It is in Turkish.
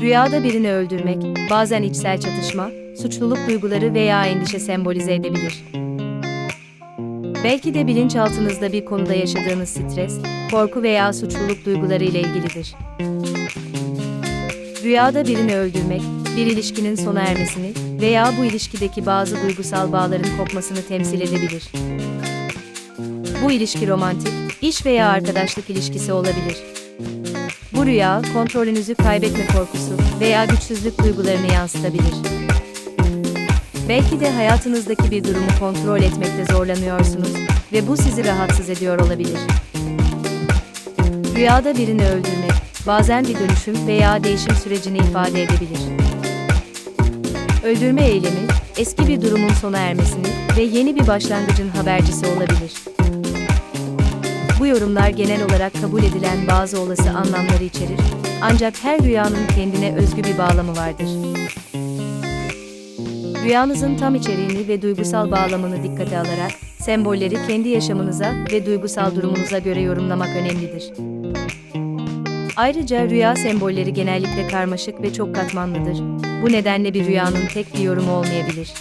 Rüyada birini öldürmek, bazen içsel çatışma, suçluluk duyguları veya endişe sembolize edebilir. Belki de bilinçaltınızda bir konuda yaşadığınız stres, korku veya suçluluk duyguları ile ilgilidir. Rüyada birini öldürmek, bir ilişkinin sona ermesini veya bu ilişkideki bazı duygusal bağların kopmasını temsil edebilir. Bu ilişki romantik, iş veya arkadaşlık ilişkisi olabilir. Bu rüya, kontrolünüzü kaybetme korkusu veya güçsüzlük duygularını yansıtabilir. Belki de hayatınızdaki bir durumu kontrol etmekte zorlanıyorsunuz ve bu sizi rahatsız ediyor olabilir. Rüyada birini öldürmek, bazen bir dönüşüm veya değişim sürecini ifade edebilir. Öldürme eylemi, eski bir durumun sona ermesini ve yeni bir başlangıcın habercisi olabilir. Bu yorumlar genel olarak kabul edilen bazı olası anlamları içerir, ancak her rüyanın kendine özgü bir bağlamı vardır. Rüyanızın tam içeriğini ve duygusal bağlamını dikkate alarak, sembolleri kendi yaşamınıza ve duygusal durumunuza göre yorumlamak önemlidir. Ayrıca rüya sembolleri genellikle karmaşık ve çok katmanlıdır. Bu nedenle bir rüyanın tek bir yorumu olmayabilir.